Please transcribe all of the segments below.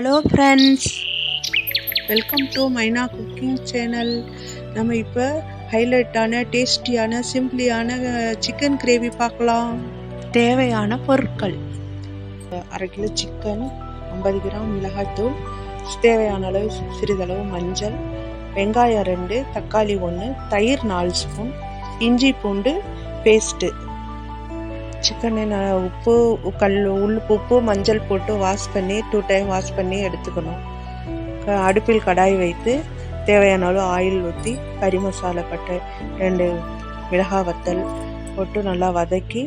Hello friends welcome to Maina cooking channel நம்ம இப்போ ஹைலைட்டான டேஸ்டியான சிம்பிளியான சிக்கன் கிரேவி பார்க்கலாம். தேவையான பொருட்கள். அரை கிலோ சிக்கன் ஐம்பது கிராம் மிளகாய்த்தூள் தேவையான அளவு சிறிதளவு மஞ்சள் வெங்காயம் ரெண்டு தக்காளி ஒன்று தயிர் நாலு ஸ்பூன் இஞ்சி பூண்டு பேஸ்ட்டு சிக்கனை நான் உப்பு கல் உள் உப்பு மஞ்சள் போட்டு வாஷ் பண்ணி டூ டைம் வாஷ் பண்ணி எடுத்துக்கணும். அடுப்பில் கடாய் வைத்து தேவையான அளவு ஆயில் ஊற்றி கறி மசாலா பட்டை ரெண்டு மிளகாய் வத்தல் போட்டு நல்லா வதக்கி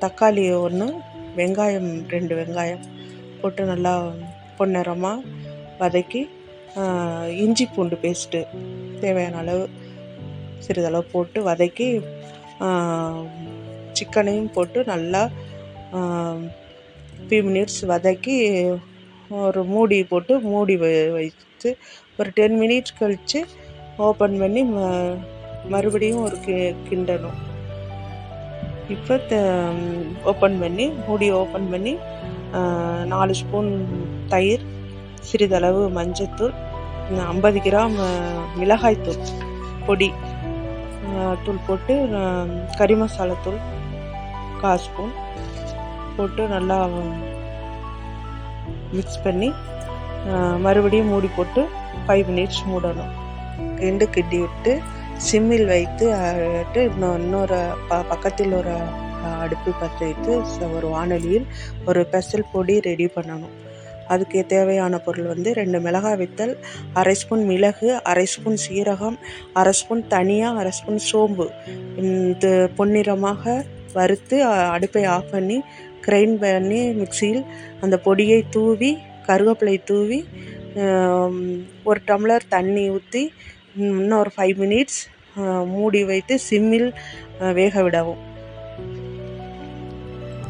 தக்காளி ஒன்று வெங்காயம் ரெண்டு வெங்காயம் போட்டு நல்லா பொன்னிறமாக வதக்கி இஞ்சி பூண்டு பேஸ்ட்டு தேவையான அளவு சிறிதளவு போட்டு வதக்கி சிக்கனையும் போட்டு நல்லா ஃபியூ மினிட்ஸ் வதக்கி ஒரு மூடி போட்டு மூடி வைத்து ஒரு டென் மினிட்ஸ் கழித்து ஓப்பன் பண்ணி ம மறுபடியும் ஒரு கி கிண்டணும். இப்போ ஓப்பன் பண்ணி மூடி ஓப்பன் பண்ணி நாலு ஸ்பூன் தயிர் சிறிதளவு மஞ்சத்தூள் ஐம்பது கிராம் மிளகாய்த்தூள் பொடி தூள் போட்டு கறி மசாலா தூள் கால் ஸ்பூன் போட்டு நல்லா மிக்ஸ் பண்ணி மறுபடியும் மூடி போட்டு ஃபைவ் மினிட்ஸ் மூடணும். ரெண்டு கிண்டி விட்டு சிம்மில் வைத்து இன்னும் விட்டு இன்னொரு ப பக்கத்தில் ஒரு அடுப்பு பற்ற வைத்து ச- ஒரு வானொலியில் ஒரு பெசல் பொடி ரெடி பண்ணணும். அதுக்கு தேவையான பொருள் வந்து ரெண்டு மிளகாய் வித்தல் அரை ஸ்பூன் மிளகு அரை ஸ்பூன் சீரகம் அரை ஸ்பூன் தனியாக அரை ஸ்பூன் சோம்பு. இந்த பொன்னிறமாக வறுத்து அடுப்பை ஆஃப் பண்ணி கிரைண்ட் பண்ணி மிக்சியில் அந்த பொடியை தூவி கருவேப்பிலை தூவி ஒரு டம்ளர் தண்ணி ஊற்றி இன்னும் ஒரு ஃபைவ் மினிட்ஸ் மூடி வைத்து சிம்மில் வேக விடவும்.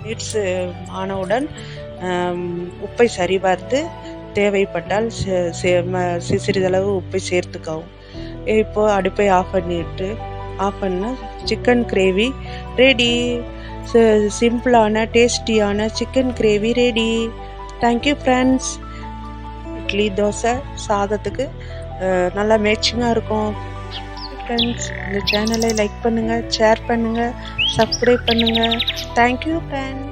மினிட்ஸ் ஆனவுடன் உப்பை சரிபார்த்து தேவைப்பட்டால் சே- சிறிதளவு உப்பை சேர்த்துக்கவும். இப்போது அடுப்பை ஆஃப் பண்ணிட்டு ஆஃப் பண்ண சிக்கன் கிரேவி ரெடி சிம்பிளான டேஸ்டியான chicken gravy ready thank you friends idli dosa சாதத்துக்கு நல்லா மேட்சிங்காக இருக்கும். ஃப்ரெண்ட்ஸ் இந்த சேனலை லைக் பண்ணுங்கள் ஷேர் பண்ணுங்கள் சப்ஸ்கிரைப் பண்ணுங்கள் தேங்க்யூ ஃப்ரெண்ட்ஸ்